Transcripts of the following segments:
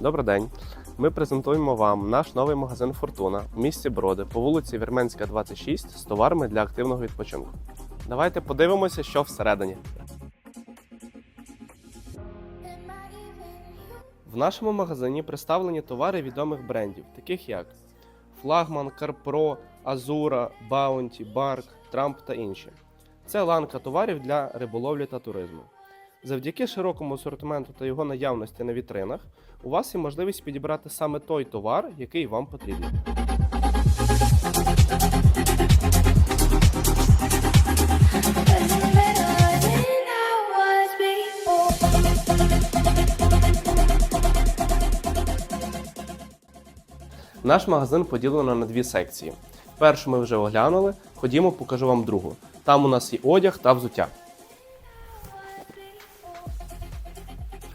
Добрий день. Ми презентуємо вам наш новий магазин Фортуна в місті Броди по вулиці Вірменська, 26 з товарами для активного відпочинку. Давайте подивимося, що всередині. В нашому магазині представлені товари відомих брендів, таких як Флагман, Карпро, Азура, Баунті, Барк, Трамп та інші. Це ланка товарів для риболовлі та туризму. Завдяки широкому асортименту та його наявності на вітринах, у вас є можливість підібрати саме той товар, який вам потрібен. Наш магазин поділено на дві секції. Першу ми вже оглянули, ходімо, покажу вам другу. Там у нас є одяг та взуття.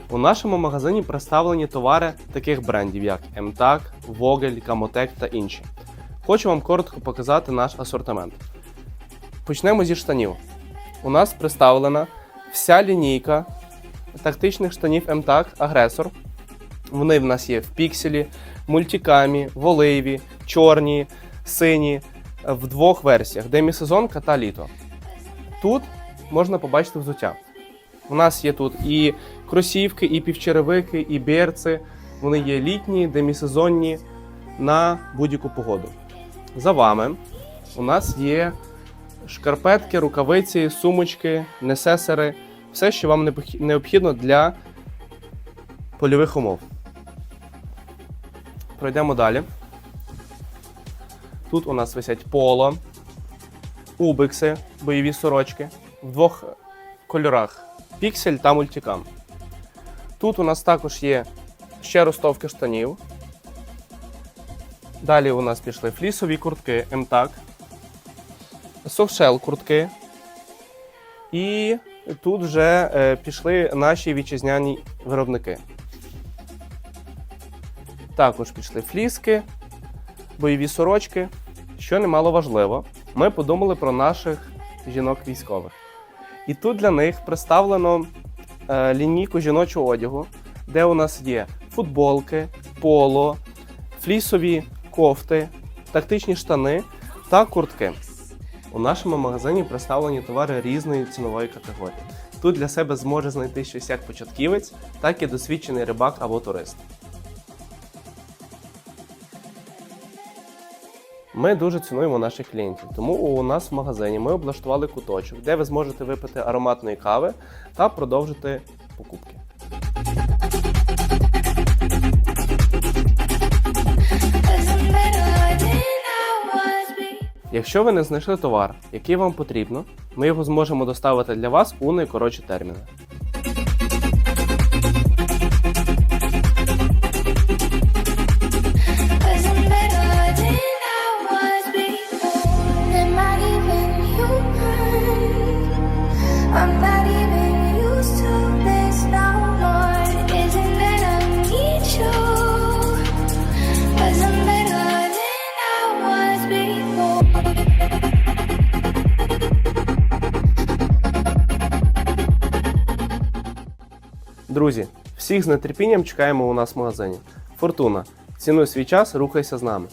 У нашому магазині представлені товари таких брендів, як МТАК, Vogel, Камотек та інші. Хочу вам коротко показати наш асортимент. Почнемо зі штанів. У нас представлена вся лінійка тактичних штанів МТАК Агресор. Вони в нас є в пікселі, мультикамі, в оливі, чорні, сині, в двох версіях: демісезонка та літо. Тут можна побачити взуття. У нас є тут і кросівки, і півчеревики, і берці. Вони є літні, демісезонні на будь-яку погоду. За вами у нас є шкарпетки, рукавиці, сумочки, несесери, все, що вам необхідно для польових умов. Пройдемо далі. Тут у нас висять поло, убикси, бойові сорочки в двох кольорах: піксель та мультикам. Тут у нас також є ще ростовки штанів. Далі у нас пішли флісові куртки МТАК, софшел куртки. І тут вже е, пішли наші вітчизняні виробники. Також пішли фліски, бойові сорочки. Що немало важливо, ми подумали про наших жінок військових. І тут для них представлено е, лінійку жіночого одягу, де у нас є футболки, поло, флісові кофти, тактичні штани та куртки. У нашому магазині представлені товари різної цінової категорії. Тут для себе зможе знайти щось як початківець, так і досвідчений рибак або турист. Ми дуже цінуємо наших клієнтів, тому у нас в магазині ми облаштували куточок, де ви зможете випити ароматної кави та продовжити покупки. Якщо ви не знайшли товар, який вам потрібно, ми його зможемо доставити для вас у найкоротші терміни. Друзі, всіх з нетерпінням чекаємо у нас в магазині. Фортуна, цінуй свій час, рухайся з нами.